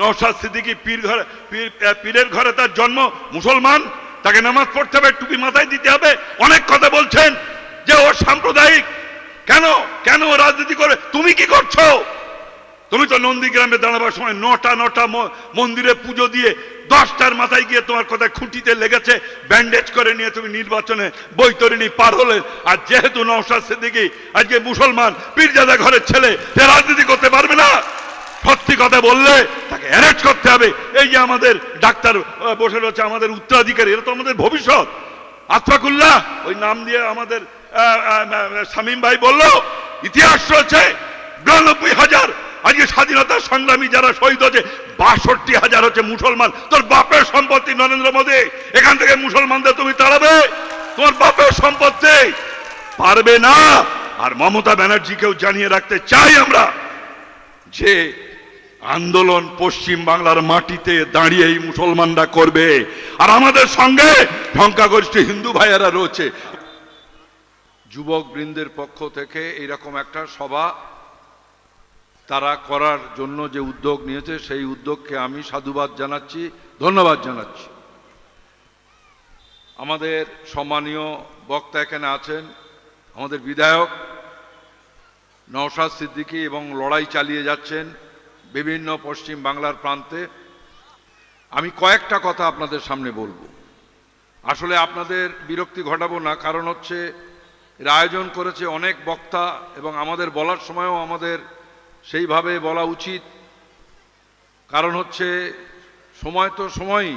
নওশাদ সিদ্দিকী পীর ঘরে পীরের ঘরে তার জন্ম, মুসলমান, তাকে নামাজ পড়তে হবে, টুপি মাথায় দিতে হবে। অনেক কথা বলছেন যে ও সাম্প্রদায়িক। কেন? কেন রাজনীতি করে? তুমি কি করছ? তুমি তো নন্দীগ্রামে দাঁড়াবার সময় নটা নটা মন্দিরে পুজো দিয়ে দশটার মাথায় গিয়ে তোমার কথায় খুঁটিতে লেগেছে ব্যান্ডেজ করে নিয়ে তুমি নির্বাচনে বৈতরণী পার হলে। আর যেহেতু নওশাদ সিদ্দিকী আজকে মুসলমান, পীরজাদা ঘরের ছেলে, সে রাজনীতি করতে পারবে না। সত্যি কথা বললে তাকে অ্যারেস্ট করতে হবে। এই যে আমাদের ডাক্তার বসে রয়েছে আমাদের উত্তরাধিকারী, এরা তো আমাদের ভবিষ্যৎ। আতফাকুল্লাহ ওই নাম দিয়ে আমাদের শামীম ভাই বলল, ইতিহাস রয়েছে, বিরানব্বই হাজার আজকে স্বাধীনতা সংগ্রামী যারা শহীদ হচ্ছে বাষট্টি হাজার হচ্ছে মুসলমান। তোর বাপের সম্পত্তি নরেন্দ্র মোদী, এখান থেকে মুসলমানদের তুমি তাড়াবে। তোমার বাপের সম্পত্তি পারবে না। আর মমতা ব্যানার্জিকেও জানিয়ে রাখতে চাই আমরা যে আন্দোলন পশ্চিম বাংলার মাটিতে দাঁড়িয়ে এই মুসলমানরা করবে। আর আমাদের সঙ্গে সংখ্যাগরিষ্ঠ হিন্দু ভাইয়েরা রয়েছে। যুবক বৃন্দের পক্ষ থেকে এরকম একটা সভা তারা করার জন্য যে উদ্যোগ নিয়েছে, সেই উদ্যোগকে আমি সাধুবাদ জানাচ্ছি, ধন্যবাদ জানাচ্ছি। আমাদের সম্মানীয় বক্তা এখানে আছেন, আমাদের বিধায়ক নওশাদ সিদ্দিকী এবং লড়াই চালিয়ে যাচ্ছেন। বিভিন্ন পশ্চিম বাংলার প্রান্তে আমি কয়েকটা কথা আপনাদের সামনে বলব। আসলে আপনাদের বিরক্তি ঘটাবো না, কারণ হচ্ছে এর আয়োজন করেছে অনেক বক্তা এবং আমাদের বলার সময়ও আমাদের সেইভাবে বলা উচিত। কারণ হচ্ছে সময় তো সময়ই।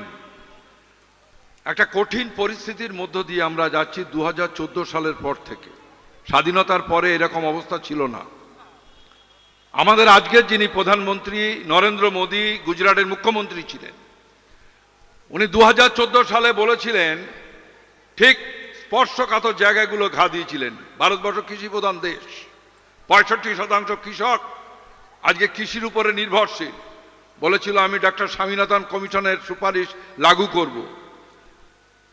একটা কঠিন পরিস্থিতির মধ্য দিয়ে আমরা যাচ্ছি দু হাজার চোদ্দ সালের পর থেকে। স্বাধীনতার পরে এরকম অবস্থা ছিল না। আমাদের আজকের যিনি প্রধানমন্ত্রী নরেন্দ্র মোদী গুজরাটের মুখ্যমন্ত্রী ছিলেন, উনি দু হাজার চোদ্দ সালে বলেছিলেন, ঠিক স্পর্শকাতর জায়গাগুলো ঘা দিয়েছিলেন, ভারতবর্ষ কৃষি প্রধান দেশ, পঁয়ষট্টি শতাংশ কৃষক আজকে কৃষির উপরে নির্ভরশীল, বলেছিল আমি ডক্টর স্বামীনাথন কমিশনের সুপারিশ লাগু করব।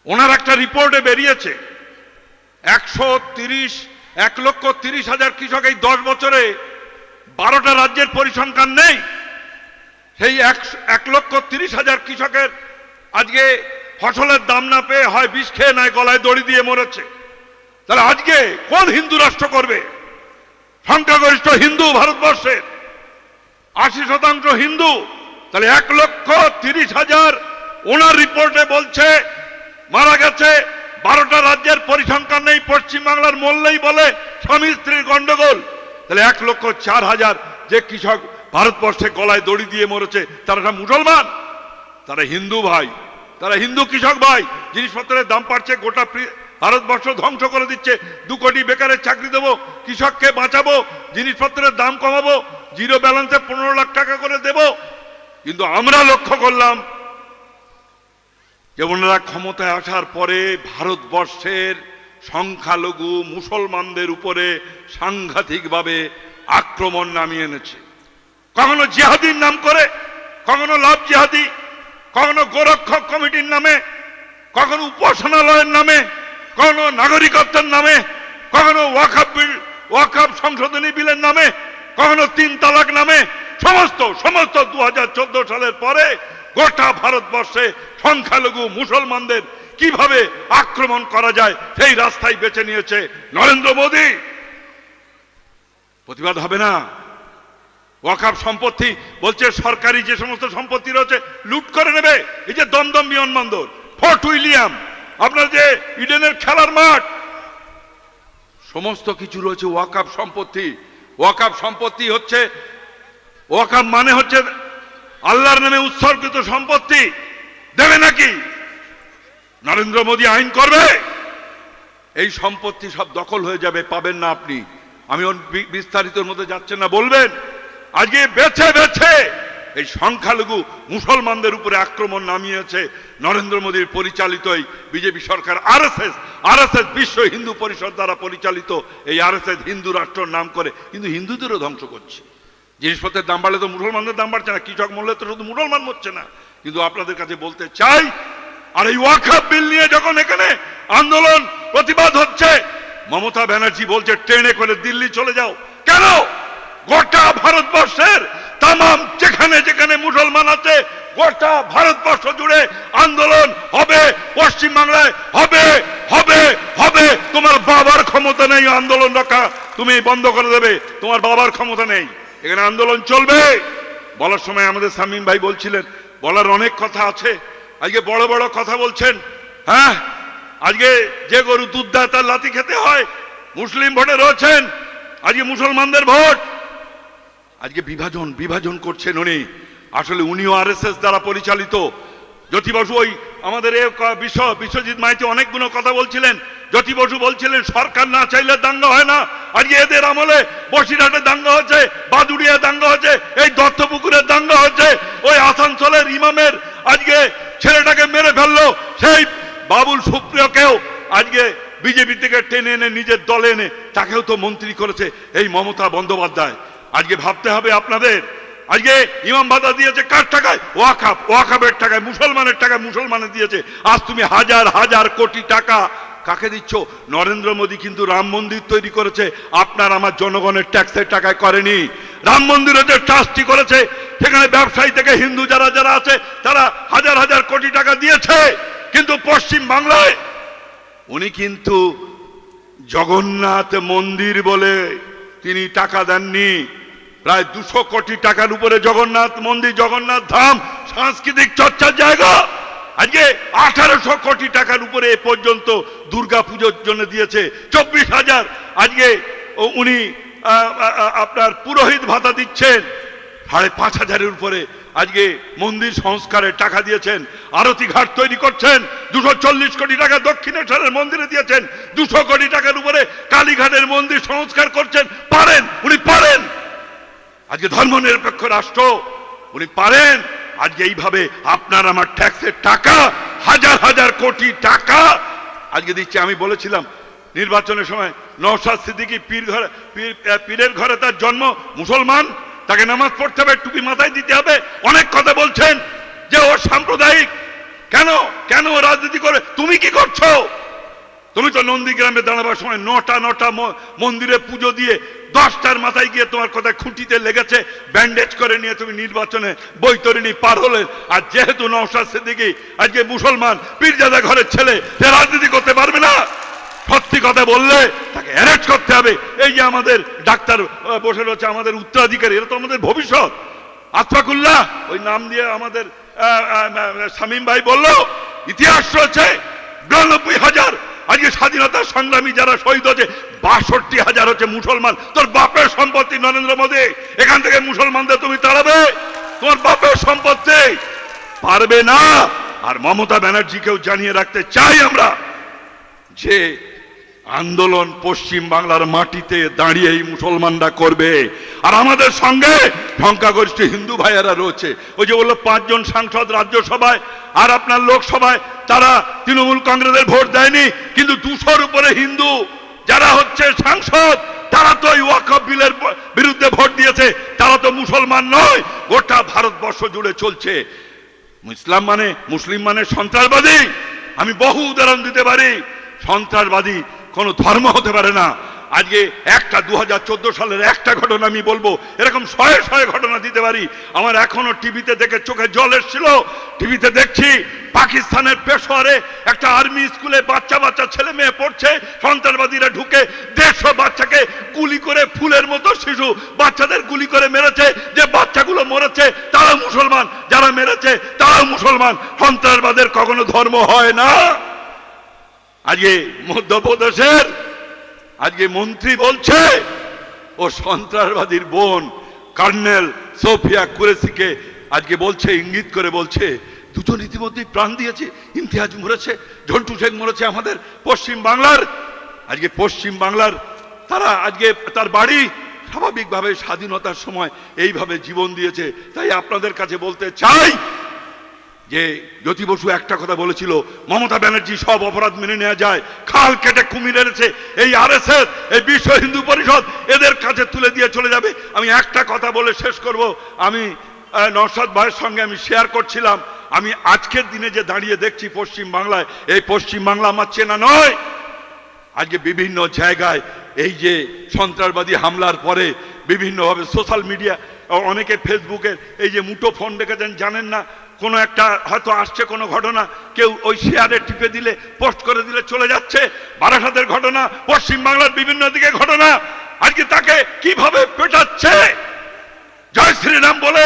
ওনার একটা রিপোর্টে বেরিয়েছে, একশো তিরিশ, এক লক্ষ তিরিশ হাজার কৃষক এই দশ বছরে বারোটা রাজ্যের পরিসংখ্যান নেই। সেই এক লক্ষ তিরিশ হাজার কৃষকের আজকে ফসলের দাম না পেয়ে হয় বিষ খেয়ে নয়, গলায় দড়ি দিয়ে মরেছে। তাহলে আজকে কোন হিন্দু রাষ্ট্র করবে? সংখ্যাগরিষ্ঠ হিন্দু ভারতবর্ষের আশি শতাংশ হিন্দু। তাহলে এক লক্ষ তিরিশ হাজার ওনার রিপোর্টে বলছে, মারা গেছে, বারোটা রাজ্যের পরিসংখ্যান নেই, পশ্চিমবাংলার মরলেই বলে স্বামী স্ত্রীর গন্ডগোল। তাহলে এক লক্ষ চার হাজার যে কৃষক ভারতবর্ষে গলায় দড়ি দিয়ে মরেছে, তারা মুসলমান? তারা হিন্দু ভাই। তারা হিন্দু কৃষক ভাই, জিনিসপত্রের দাম পাচ্ছে গোটা ভারতবর্ষ ধ্বংস করে দিচ্ছে। দু কোটি বেকারের চাকরি দেবো, কৃষককে বাঁচাবো, জিনিসপত্রের দাম কমাবো, জিরো ব্যালেন্সে পনেরো লাখ টাকা করে দেব। কিন্তু আমরা লক্ষ্য করলাম যে ওনারা ক্ষমতায় আসার পরে ভারতবর্ষের সংখ্যালঘু মুসলমানদের উপরে সাংঘাতিকভাবে আক্রমণ নামিয়ে এনেছে। কখনো জিহাদির নাম করে, কখনো লাভ জিহাদি, কখনো গোরক্ষক কমিটির নামে, কখনো উপাসনালয়ের নামে, কখনো নাগরিকত্বের নামে, কখনো ওয়াকাপ বিল ওয়াকাপ সংশোধনী বিলের নামে, কখনো তিন তালাক নামে, সমস্ত সমস্ত দু হাজার চোদ্দ সালের পরে গোটা ভারতবর্ষে সংখ্যালঘু মুসলমানদের কীভাবে আক্রমণ করা যায় সেই রাস্তায় বেছে নিয়েছে নরেন্দ্র মোদী। প্রতিবাদ হবে না। ওয়াকাপ সম্পত্তি বলছে সরকারি যে সমস্ত সম্পত্তি রয়েছে লুট করে নেবে। এই যে দমদম বিমানবন্দর, ফোর্ট উইলিয়াম, আপনার যে ইডেনের খেলার মাঠ, সমস্ত কিছু রয়েছে ওয়াকাপ সম্পত্তি। ওয়াকাপ সম্পত্তি হচ্ছে ওয়াকাপ মানে হচ্ছে আল্লাহর নামে উৎসর্গিত সম্পত্তি। দেবে নাকি? নরেন্দ্র মোদী আইন করবে? এই সম্পত্তি সব দখল হয়ে যাবে, পাবেন না আপনি। আমি বিস্তারিতর মধ্যে যাচ্ছেন না, বলবেন? আজকে বেছে বেছে এই সংখ্যালঘু মুসলমানদের উপরে আক্রমণ নামিয়েছে নরেন্দ্র মোদীর পরিচালিত এই বিজেপি সরকার আরএসএস। আরএসএস বিশ্ব হিন্দু পরিষদ দ্বারা পরিচালিত এই আরএসএস হিন্দু রাষ্ট্র নাম করে, কিন্তু হিন্দুদেরও ধ্বংস করছে। জিনিসপত্রের দাম বাড়লে তো মুসলমানদের দাম বাড়ছে না, কৃষক মরলে তো শুধু মুসলমান মরছে না। কিন্তু আপনাদের কাছে বলতে চাই আর এই ওয়াকাপ বিল নিয়ে যখন এখানে আন্দোলন, প্রতিবাদ হচ্ছে, মমতা ব্যানার্জি বলছে, ট্রেনে করে দিল্লি চলে যাও। কেন? গোটা ভারতবর্ষের তামাম যেখানে যেখানে মুসলমান আছে, গোটা ভারতবর্ষ জুড়ে আন্দোলন হবে পশ্চিম বাংলায় হবে হবে হবে। তোমার বাবার ক্ষমতা নেই আন্দোলন রক্ষা, তুমি বন্ধ করে দেবে। তোমার বাবার ক্ষমতা নেই। এখানে আন্দোলন চলবে। বলার সময় আমাদের সামিম ভাই বলছিলেন, বলার অনেক কথা আছে। আজকে বড় বড় কথা বলছেন হ্যাঁ? আজকে যে গরু দুধ দেয় তার লাথি খেতে হয়, মুসলিম ভোটে রয়েছেন, আজকে মুসলমানদের ভোট। আজকে বিভাজন বিভাজন করছেন উনি। আসলে উনিও আরএসএস দ্বারা পরিচালিত। জ্যোতি বসু ওই আমাদের বিশ্ব, বিশ্বজিৎ মাইতি অনেকগুলো কথা বলছিলেন। জ্যোতি বসু বলছিলেন, সরকার না চাইলে দাঙ্গা হয় না। আজকে এদের আমলে বসিরহাটে দাঙ্গা হচ্ছে বাদুড়িয়া দাঙ্গা হচ্ছে এই দত্তপুকুরের দাঙ্গা হচ্ছে ওই আসানসোলের ইমামের আজকে ছেলেটাকে মেরে ফেলল। সেই বাবুল সুপ্রিয়কেও আজকে বিজেপি থেকে টেনে এনে নিজের দলে এনে তাকেও তো মন্ত্রী করেছে এই মমতা বন্দ্যোপাধ্যায়। আজকে ভাবতে হবে আপনাদের, আজকে ইমাম বাদা দিয়েছে কার টাকায়? ওয়াকাপ ওয়াকাপের টাকায়, মুসলমানের টাকায় মুসলমানের দিয়েছে। আজ তুমি হাজার হাজার কোটি টাকা কাকে দিচ্ছ? নরেন্দ্র মোদী কিন্তু রাম মন্দির তৈরি করেছে। আপনার আমার জনগণের ট্যাক্সের টাকায় করেনি। রাম মন্দিরে যে ট্রাস্টি করেছে, সেখানে ব্যবসায়ী থেকে হিন্দু যারা যারা আছে, তারা হাজার হাজার কোটি টাকা দিয়েছে। কিন্তু পশ্চিম বাংলায় উনি কিন্তু জগন্নাথ মন্দির বলে তিনি টাকা দেননি। প্রায় দুশো কোটি টাকার উপরে জগন্নাথ মন্দির, জগন্নাথ ধাম, সাংস্কৃতিক চর্চার জায়গা। আজকে আঠারোশো কোটি টাকার উপরে এ পর্যন্ত দুর্গা পুজোর জন্য দিয়েছে। চব্বিশ হাজার। আজকে উনি আপনার পুরোহিত ভাতা দিচ্ছেন। সাড়ে পাঁচ হাজারের উপরে আজকে মন্দির সংস্কারের টাকা দিয়েছেন, আরতি ঘাট তৈরি করছেন, দুশো চল্লিশ কোটি টাকা দক্ষিণেশ্বরের মন্দিরে দিয়েছেন, দুশো কোটি টাকার উপরে কালীঘাটের মন্দির সংস্কার করছেন। পারেন, উনি পারেন। আজকে ধর্ম নিরপেক্ষ রাষ্ট্র, উনি পারেন। আজকে এইভাবে আপনার আমার ট্যাক্সের টাকা, হাজার হাজার কোটি টাকা, আজকে দিচ্ছে, আমি বলেছিলাম নির্বাচনের সময় নওশাদ সিদ্দিকী পীর ঘরে পীরের ঘরে তার জন্ম, মুসলমান, তাকে নামাজ পড়তে হবে, টুপি মাথায় দিতে হবে। অনেক কথা বলছেন যে ও সাম্প্রদায়িক। কেন? কেন রাজনীতি করে? তুমি কি করছ? তুমি তো নন্দীগ্রামে দাঁড়াবার সময় নটা নটা মন্দিরে পুজো দিয়ে দশটার মাথায় গিয়ে তোমার কথা খুঁটিতে লেগেছে, ব্যান্ডেজ করে নিয়ে তুমি নির্বাচনে বৈতরণী পার হলেন আর যেহেতু নওশাদ সিদ্দিকি আজকে মুসলমান, পীরজাদা ঘরের ছেলে, সে রাজনীতি করতে পারবে না। সত্যি কথা বললে তাকে অ্যারেস্ট করতে হবে। এই যে আমাদের ডাক্তার বসে রয়েছে আমাদের উত্তরাধিকারী, এরা তো আমাদের ভবিষ্যৎ। আতফাকুল্লাহ ওই নাম দিয়ে আমাদের শামীম ভাই বলল, ইতিহাস রয়েছে, বিরানব্বই হাজার। আজকে স্বাধীনতা সংগ্রামী যারা শহীদ হচ্ছে বাষট্টি হাজার হচ্ছে মুসলমান। তোর বাপের সম্পত্তি নরেন্দ্র মোদী। এখান থেকে মুসলমানদের তুমি তাড়াবে। তোমার বাপের সম্পত্তি পারবে না। আর মমতা ব্যানার্জিকেও জানিয়ে রাখতে চাই আমরা যে আন্দোলন পশ্চিম বাংলার মাটিতে দাঁড়িয়ে এই মুসলমানরা করবে। আর আমাদের সঙ্গে সংখ্যাগরিষ্ঠ হিন্দু ভাইয়েরা রয়েছে। ওই যে বলল, পাঁচজন সাংসদ রাজ্যসভায় আর আপনার লোকসভায়, তারা তৃণমূল কংগ্রেসের ভোট দেয়নি, কিন্তু দুশোর উপরে হিন্দু যারা হচ্ছে সাংসদ, তারা তো এই ওয়াকফ বিলের বিরুদ্ধে ভোট দিয়েছে, তারা তো মুসলমান নয়, গোটা ভারতবর্ষ জুড়ে চলছে। ইসলাম মানে মুসলিম মানে সন্ত্রাসবাদী। আমি বহু উদাহরণ দিতে পারি। সন্ত্রাসবাদী কোনো ধর্ম হতে পারে না। আজকে একটা দু হাজার চোদ্দ সালের একটা ঘটনা আমি বলব, এরকম শয়ে শয়ে ঘটনা দিতে পারি। আমার এখনও টিভিতে দেখে চোখে জল এসছিল। টিভিতে দেখছি পাকিস্তানের পেশোয়ারে একটা আর্মি স্কুলে বাচ্চা বাচ্চা ছেলে মেয়ে পড়ছে সন্ত্রাসবাদীরা ঢুকে দেড়শো বাচ্চাকে গুলি করে ফুলের মতো শিশু বাচ্চাদের গুলি করে মেরেছে। যে বাচ্চাগুলো মরেছে, তারা মুসলমান। যারা মেরেছে তারা মুসলমান। সন্ত্রাসবাদের কখনো ধর্ম হয় না। আজকে মধ্যপ্রদেশের, আজকে মন্ত্রী বলছে, ও সন্ত্রাসবাদীর বোন কর্নেল সোফিয়া কুরেসিকে আজকে বলছে, ইঙ্গিত করে বলছে, দুজন ইতিমধ্যেই প্রাণ দিয়েছে, ইমতিয়াজ মরেছে, ঝন্টু শেখ মরেছে আমাদের পশ্চিম বাংলার। আজকে পশ্চিম বাংলার তারা আজকে তার বাড়ি স্বাভাবিকভাবে স্বাধীনতার সময় এইভাবে জীবন দিয়েছে। তাই আপনাদের কাছে বলতে চাই যে জ্যোতি বসু একটা কথা বলেছিল, মমতা ব্যানার্জি সব অপরাধ মেনে নেওয়া যায়, খাল কেটে কুমির এনেছে, এই আর এই বিশ্ব হিন্দু পরিষদ এদের কাছে তুলে দিয়ে চলে যাবে। আমি একটা কথা বলে শেষ করব, আমি নওশাদ ভাইয়ের সঙ্গে আমি শেয়ার করছিলাম, আমি আজকের দিনে যে দাঁড়িয়ে দেখছি পশ্চিম বাংলায় এই পশ্চিম বাংলা আমার চেনা নয়। আজকে বিভিন্ন জায়গায় এই যে সন্ত্রাসবাদী হামলার পরে বিভিন্নভাবে সোশ্যাল মিডিয়া অনেকে ফেসবুকের এই যে মুঠো ফোন দেখেছেন জানেন না কোনো একটা হয়তো আসছে কোনো ঘটনা, কেউ ওই শেয়ারে টিপে দিলে, পোস্ট করে দিলে চলে যাচ্ছে। বারাসাতের ঘটনা, পশ্চিমবাংলার বিভিন্ন দিকে ঘটনা। আজকে তাকে কীভাবে পেটাচ্ছে? জয় শ্রীরাম বলে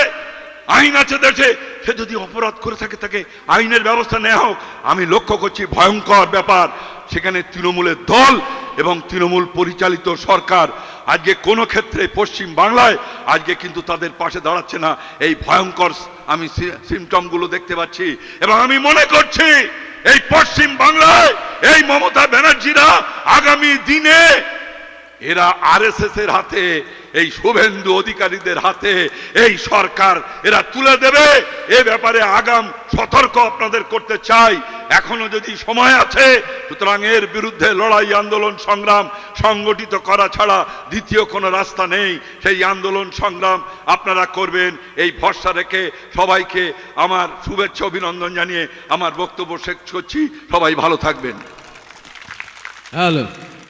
আইন আছে দেশে। সে যদি অপরাধ করে থাকে, তাকে আইনের ব্যবস্থা নেওয়া হোক। আমি লক্ষ্য করছি ভয়ঙ্কর ব্যাপার। সেখানে তৃণমূলের দল এবং তৃণমূল পরিচালিত সরকার। আজকে কোনো ক্ষেত্রে পশ্চিম বাংলায় আজকে কিন্তু তাদের পাশে দাঁড়াচ্ছে না। এই ভয়ঙ্কর আমি সিমটমগুলো দেখতে পাচ্ছি। এবং আমি মনে করছি এই পশ্চিম বাংলায় এই মমতা ব্যানার্জিরা আগামী দিনে এরা আরএসএস এর হাতে, এই শুভেন্দু অধিকারীদের হাতে, এই সরকার এরা তুলে দেবে। এ ব্যাপারে আগাম সতর্ক আপনাদের করতে চাই। এখনও যদি সময় আছে, সুতরাং এর বিরুদ্ধে লড়াই, আন্দোলন, সংগ্রাম সংগঠিত করা ছাড়া দ্বিতীয় কোনো রাস্তা নেই। সেই আন্দোলন, সংগ্রাম আপনারা করবেন। এই ভরসা রেখে সবাইকে আমার শুভেচ্ছা, অভিনন্দন জানিয়ে আমার বক্তব্য শেষ করছি। সবাই ভালো থাকবেন। হ্যালো।